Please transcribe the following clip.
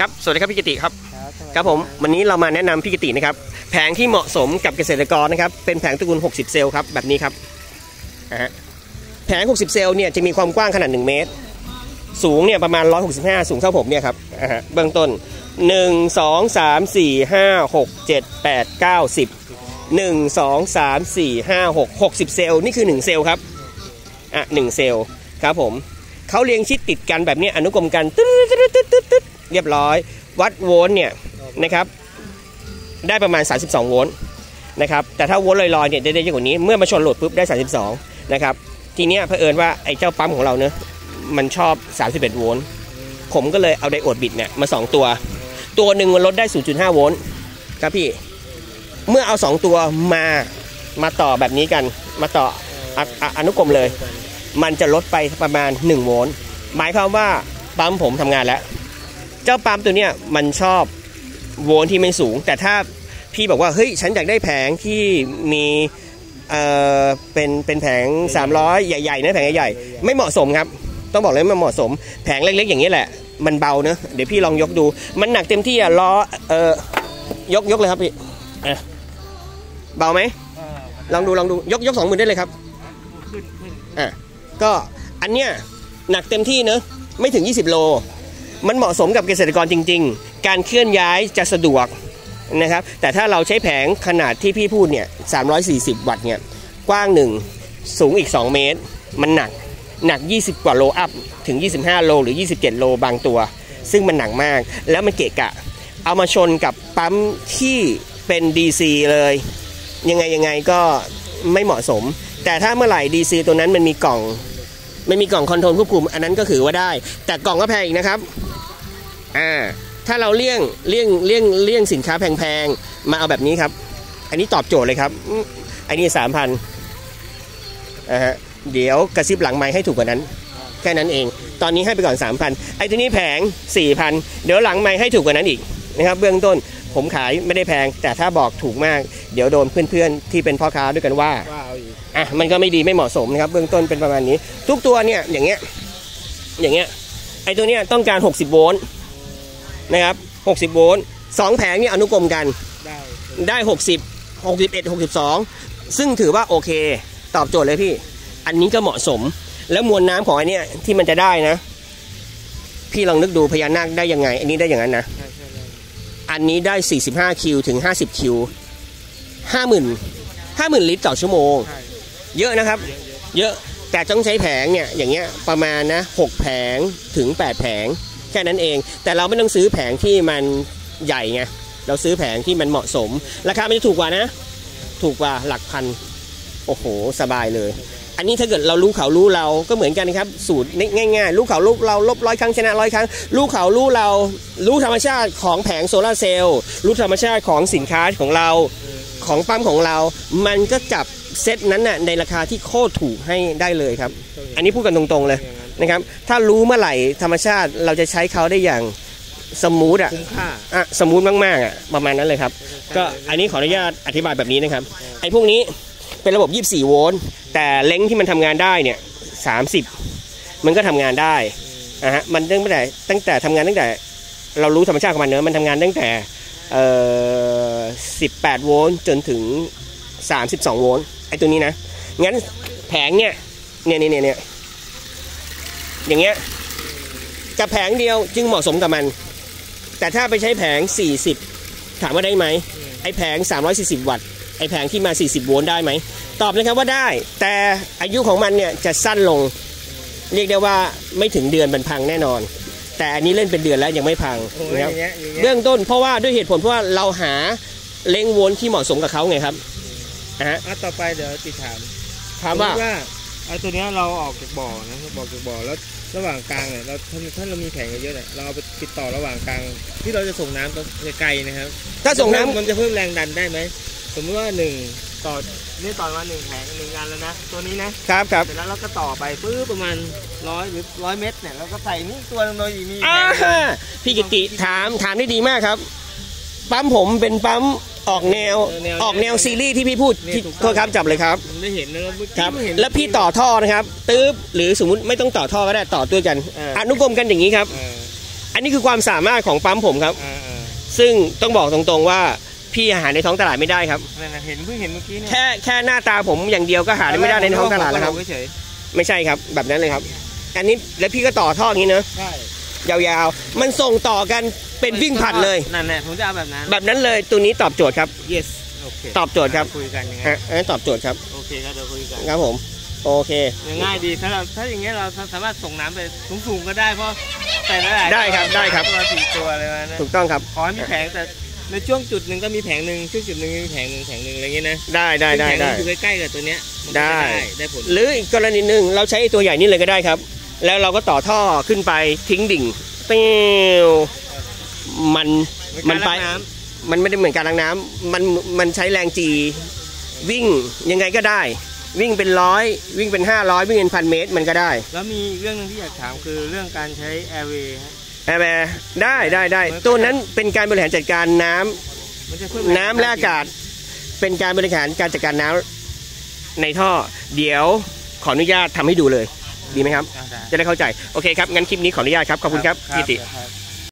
ครับสวัสดีครับพี่กิติครับครับสวัสดีครับผมวันนี้เรามาแนะนำพี่กิตินะครับแผงที่เหมาะสมกับเกษตรกรนะครับเป็นแผงตระกูล 60 เซลล์ครับแบบนี้ครับนะฮะแผง 60 เซลล์เนี่ยจะมีความกว้างขนาด 1 เมตร สูงเนี่ยประมาณ 165 สูงเท่าผมเนี่ยครับอ่าฮะเบื้องต้น 1 2 3 4 5 6 7 8 9 10 1 2 3 4 5 6 60 เซลล์นี่คือ 1 เซลล์ครับอะ1เซลล์ครับผมเขาเรียงชิดติดกันแบบนี้อนุกรมกันตึ๊ดตึ๊ดตึ๊ดตึ๊ดตึ๊ด เรียบร้อย วัดโวลต์เนี่ยนะครับได้ประมาณ 32 โวลต์นะครับแต่ถ้าโวลต์ลอยๆเนี่ยได้เยอะกว่านี้เมื่อมาชนโหลดปุ๊บได้ 32 นะครับ ทีเนี้ยเผอิญว่าไอ้เจ้าปั๊มของเราเนอะมันชอบ 31 โวลต์ผมก็เลยเอาไดโอดบิดเนี่ยมา 2 ตัว ตัวหนึ่งมันลดได้ 0.5 โวลต์ครับพี่เมื่อเอา 2 ตัวมามาต่อแบบนี้กันมาต่ออออนุกรมเลย มันจะลดไปประมาณ 1 โวลต์หมายความว่าปั๊มผมทำงานแล้ว เจ้าปั๊มตัวเนี้ยมันชอบโวลต์ที่ไม่สูง แต่ถ้าพี่บอกว่าเฮ้ยฉันอยากได้แผงที่มีเอ่อเป็นเป็นแผง 300 ใหญ่ๆนะแผงใหญ่ๆไม่เหมาะสมครับต้องบอกเลยว่ามันเหมาะสม แผงเล็กๆอย่างนี้แหละ มันเบาเนอะเดี๋ยวพี่ลองยกดู มันหนักเต็มที่อะล้อเออยกยกเลยครับพี่อะเบาไหมอ่าลองดูลองดูยกยกสองมือได้เลยครับขึ้นขึ้นอะก็อันเนี้ยหนักเต็มที่เนอะไม่ถึง 20 โล มันเหมาะสมกับเกษตรกรจริง ๆ การเคลื่อนย้ายจะสะดวกนะครับ แต่ถ้าเราใช้แผงขนาดที่พี่พูดเนี่ย 340 วัตต์เนี่ย กว้างหนึ่งสูงอีก 2 เมตร มันหนัก หนัก 20 กว่าโลอัพ ถึง 25 โลหรือ 27 โลบางตัว ซึ่งมันหนักมาก แล้วมันเกะกะ เอามาชนกับปั๊มที่เป็น DC เลย ยังไงยังไงก็ไม่เหมาะสม แต่ถ้าเมื่อไหร่ DC ตัวนั้นมันมีกล่อง ไม่มีกล่องคอนโทรลควบคุม อันนั้นก็ถือว่าได้ แต่กล่องก็แพงอีกนะครับอ่าถ้าเราเลี่ยงเลี่ยงเลี่ยงเลี่ยงสินค้าแพงๆมาเอาแบบนี้ครับ อันนี้ตอบโจทย์เลยครับ อันนี้สามพันอ่าฮะเดี๋ยวกระซิบหลังไม้ให้ถูกกว่านั้น แค่นั้นเอง ตอนนี้ให้ไปก่อน 3,000 ไอ้ตัวนี้แพง4,000 เดี๋ยวหลังไม้ให้ถูกกว่านั้นอีกนะครับเบื้องต้นผมขายไม่ได้แพง แต่ถ้าบอกถูกมาก เดี๋ยวโดนเพื่อนๆ ที่เป็นพ่อค้าด้วยกันว่าวา อาอีกอะมันก็ไม่ดีไม่เหมาะสมนะครับ เบื้องต้นเป็นประมาณนี้ ทุกตัวเนี่ยอย่างเงี้ยอย่างเงี้ยไอ้ตัวเนี้ยต้องการ 60 โวลต์นะครับ 60 โวลต์สองแผงเนี่ยอนุกรมกัน ได้ได้ 60 61 62 ซึ่งถือว่าโอเค ตอบโจทย์เลยพี่ อันนี้ก็เหมาะสม แล้วมวลน้ำของอันเนี้ยที่มันจะได้นะ พี่ลองนึกดูพญานาคได้ยังไง อันนี้ได้อย่างนั้นนะใช่ใช่ใช่อันนี้ได้ 45 คิวถึง 50 คิว 50,000 50,000ลิตรต่อชั่วโมง ใช่เยอะนะครับ เยอะเยอะเยอะแต่ต้องใช้แผงเนี่ยอย่างเงี้ยประมาณนะหกแผงถึง8แผงแค่นั้นเอง แต่เราไม่ต้องซื้อแผงที่มันใหญ่ไงเราซื้อแผงที่มันเหมาะสม ราคามันจะถูกกว่านะ ถูกกว่าหลักพันโอ้โห สบายเลย อันนี้ถ้าเกิดเรารู้เขารู้เราก็เหมือนกันนะครับ สูตรง่ายๆ รู้เขารู้เราลบร้อยครั้งชนะร้อยครั้ง รู้เขารู้เรา รู้ธรรมชาติของแผงโซลาร์เซลล์รู้ธรรมชาติของสินค้าของเรา ของปั๊มของเรา มันก็จับเซตนั้นน่ะในราคาที่โคตรถูกให้ได้เลยครับ อันนี้พูดกันตรงๆเลยอย่างนั้นนะครับ ถ้ารู้เมื่อไหร่ธรรมชาติเราจะใช้เขาได้อย่างสมูทอะคุ้มค่าอะสมูทมากๆอะประมาณนั้นเลยครับ ก็อันนี้ขออนุญาตอธิบายแบบนี้นะครับ ไอ้พวกนี้เป็นระบบ 24 โวลต์ แต่เล้งที่มันทำงานได้เนี่ย30 มันก็ทำงานได้นะฮะ มันตั้งแต่ตั้งแต่ทำงานตั้งแต่ เรารู้ธรรมชาติของมันเนอะมันทำงานตั้งแต่เอ่อ 18 โวลต์จนถึง 32 โวลต์ไอ้ตัวนี้นะ งั้นแผงเนี่ยเนี่ยเนี่ยเนี่ยเนี่ยอย่างเงี้ยกับแผงเดียวจึงเหมาะสมกับมัน แต่ถ้าไปใช้แผง 40 ถามว่าได้ไหมไอ้แผง 340 วัตต์ไอ้แผงที่มา 40 โวลต์ได้ไหม ตอบนะครับว่าได้ แต่อายุของมันเนี่ยจะสั้นลง เรียกได้ว่าไม่ถึงเดือนมันพังแน่นอน แต่อันนี้เล่นเป็นเดือนแล้วยังไม่พังโอ้ยนะคอรับย่างเงี้ยอย่างเงี้ยเบื้องต้นเพราะว่าด้วยเหตุผลเพราะว่าเราหา เล้งโวลต์ที่เหมาะสมกับเขาไงครับนะฮะอะต่อไปเดี๋ยวติดถามถามว่า สติว่าไอ้ตัวเนี้ยเราออกจากบ่อนะบอกจากบ่อแล้วระหว่างกลางเนี่ยเราถ้าถ้าเรามีแผงเยอะๆเนี่ยเราเอาไปติดต่อระหว่างกลาง ที่เราจะส่งน้ำตรงไกลๆนะครับถ้าส่งน้ำ มันจะเพิ่มแรงดันได้ไหมสมมติว่าหนึ่งต่อนี่ต่อมาหนึ่งแผงหนึ่งงานแล้วนะตัวนี้นะครับครับ เสร็จแล้วเราก็ต่อไปปื้อประมาณร้อยหรือร้อยเมตรเนี่ยเราก็ใส่นี่ตัวนึงเราอีกมีอ่าแผงหนึ่งพี่กิติถามถามได้ดีมากครับ ปั๊มผมเป็นปั๊ม ออกแนวออกแนวซีรีส์ที่พี่พูดที่โทษครับจับเลยครับผมได้เห็นนะแล้วเมื่อกี้ครับเพิ่งเห็นแล้วพี่ต่อท่อนะครับตื๊บหรือสมมุติไม่ต้องต่อท่อก็ได้ต่อด้วยกันเอออนุกรมกันอย่างนี้ครับเอออันนี้คือความสามารถของปั๊มผมครับเออเออซึ่งต้องบอกตรงๆว่าพี่หาในท้องตลาดไม่ได้ครับนั่นนะเห็นเพิ่งเห็นเมื่อกี้เนี่ยแค่แค่หน้าตาผมอย่างเดียวก็หาได้ไม่ได้ในท้องตลาดแล้วครับเฉยไม่ใช่ครับแบบนั้นเลยครับ อันนี้แล้วพี่ก็ต่อท่ออย่างนี้เนอะใช่ ยาวๆ มันส่งต่อกันเป็นวิ่งผัดเลย นั่นแหละผมจะเอาแบบนั้น แบบนั้นเลยตัวนี้ตอบโจทย์ครับ yes โอเคตอบโจทย์ครับคุยกันยังไงฮะอันนั้นตอบโจทย์ครับ โอเคครับเดี๋ยวคุยกันครับผม โอเค ง่ายดีถ้าเราถ้าอย่างเงี้ยเราสามารถส่งน้ำไปสูงๆก็ได้เพราะแต่ละหลายได้ครับได้ครับ ตัวสี่ตัวอะไรมานะถูกต้องครับ ขอให้มีแผงแต่ในช่วงจุดหนึ่งก็มีแผงหนึ่งช่วงจุดหนึ่งมีแผงหนึ่งแผงหนึ่งอะไรเงี้ยนะได้ได้ได้ซึ่งแผงหได้ นึ่งอยู่ใกล้ๆกับตัวเนี้ยมันก็ได้จะได้ผล หรืออีกกรณีหนึ่งเราใช้ตัวใหญ่นี่เลยก็ได้ครับ แล้วเราก็ต่อท่อขึ้นไปทิ้งดิ่งเปี้ยวมันมันไปการล้างน้มันไม่ได้เหมือนการล้างน้ำมันมันใช้แรงจีวิ่งยังไงก็ได้ วิ่งเป็นร้อยวิ่งเป็นห้าร้อยวิ่งเป็นพันเมตรมันก็ได้ำแล้วมีอีกเรื่องหนึงที่อยากถามคือเรื่องการใช้ airway ฮะแอร์แบร์ได้ได้ได้มันก็ตัวนั้นเป็นการบริหารจัดการน้ำมันจะช่วยน้ำและอากาศ เป็นการบริหารการจัดการน้ำในท่อ เดี๋ยวขออนุญาตทำให้ดูเลย ดีไหมครับอ่าได้ จะได้เข้าใจ โอเคครับ งั้นคลิปนี้ขออนุญาตครับ ขอบคุณครับครัพี่ติครับ